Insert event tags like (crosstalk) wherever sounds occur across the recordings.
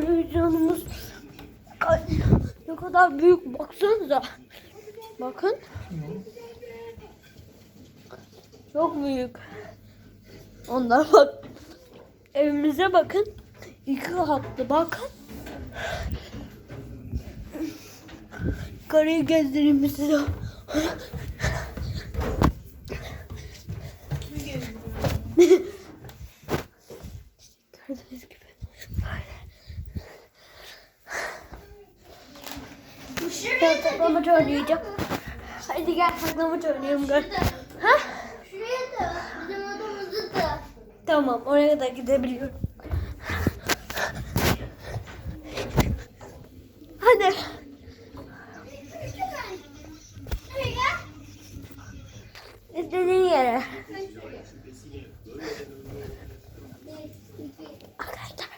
televizyonumuz ne kadar büyük baksanıza. Bakın. Çok büyük. Onlar bak. Evimize bakın. İki katlı bakın. Karıyı gezdireyim size. Ben saklamaç oynayacağım. Hadi gel saklamaç oynayalım gel. Ha? Şuraya da bizim odamızı da. Tamam oraya da gidebiliyorum. Hadi. Şuraya gel. İstediğin yere. Ben şuraya. Bir, iki, Arkadaşlar.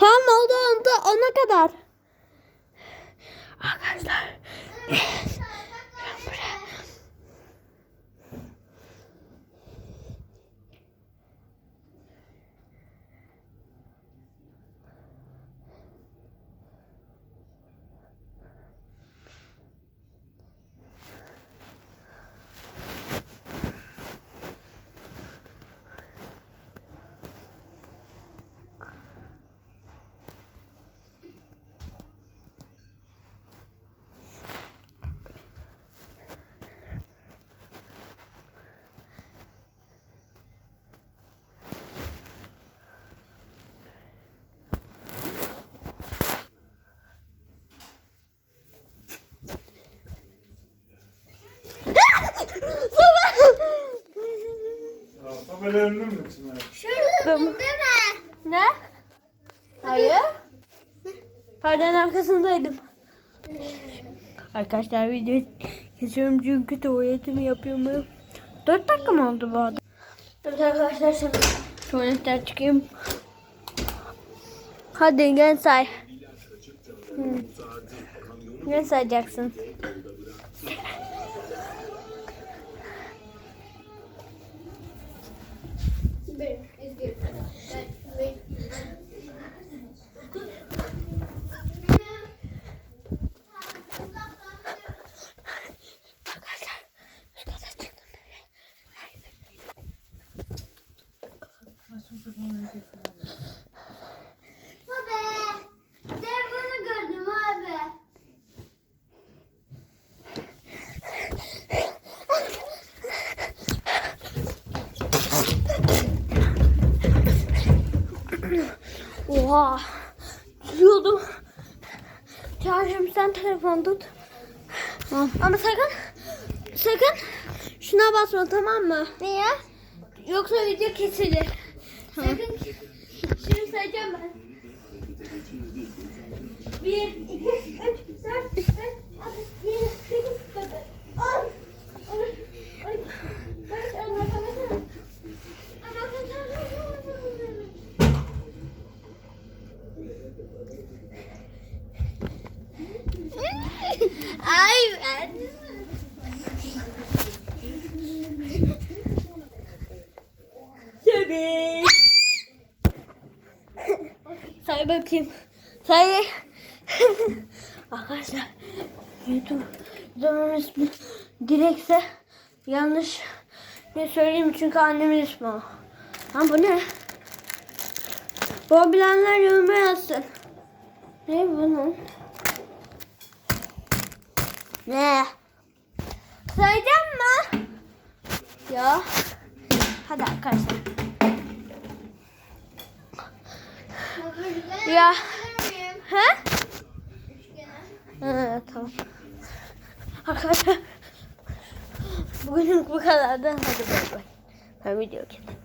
Tamam oldu ona kadar. Arkadaşlar. (laughs) Tabelalarını mı Çınar? Tamam. Değil mi? Ne? Hayır. Perdenin arkasındaydım. Arkadaşlar video kesiyorum çünkü tuvaletimi yapıyorum. 4 dakika mı oldu bu arada? Evet arkadaşlar şimdi tuvaletten çıkayım. Hadi gel say. Hmm. Ne sayacaksın? Bir, iki, üç, Arkadaşlar. Arkadaşlar çıktım. Abi. Telefonu gördüm abi. Oha. Düşüyordum. Çağrı'cığım sen telefon tut. Ama sakın sakın şuna basma tamam mı? Niye? Yoksa video kesilir. Sakın şimdi sayacağım ben. Bir, iki, üç, ben. Tabii. Say bakayım. Say. (laughs) Arkadaşlar YouTube videomun ismi Dilekse yanlış ne söyleyeyim çünkü annemin ismi o. Ha bu ne? Bu bilenler yoruma yazsın. Ne bunun? Ne? Sayacağım mı? Ya. Hadi arkadaşlar. Ya. He? Evet tamam. Arkadaşlar. Bugünlük bu kadardı. Hadi bay bay. Ben video keseyim.